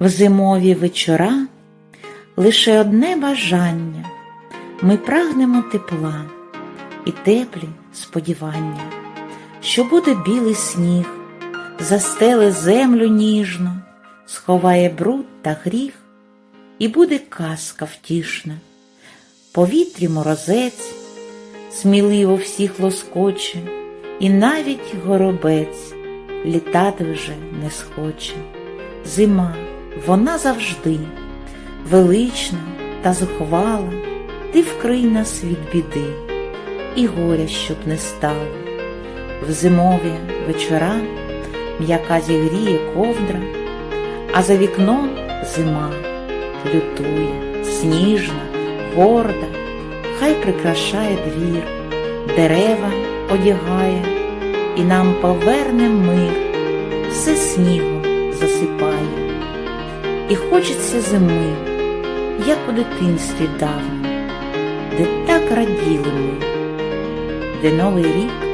В зимові вечора лише одне бажання. Ми прагнемо тепла і теплі сподівання, що буде білий сніг, застеле землю ніжно, сховає бруд та гріх, і буде казка втішна, повітрі морозець, сміливо всіх лоскоче, і навіть горобець літати вже не схоче. Зима, вона завжди велична та зухвала, ти вкрий нас від біди, і горя щоб не стало. В зимові вечора м'яка зігріє ковдра, а за вікном зима лютує, сніжна, горда, хай прикрашає двір, дерева одягає, і нам поверне мир, все снігом засипає. І хочеться зими, як у дитинстві давно, де так раділи ми, де новий рік.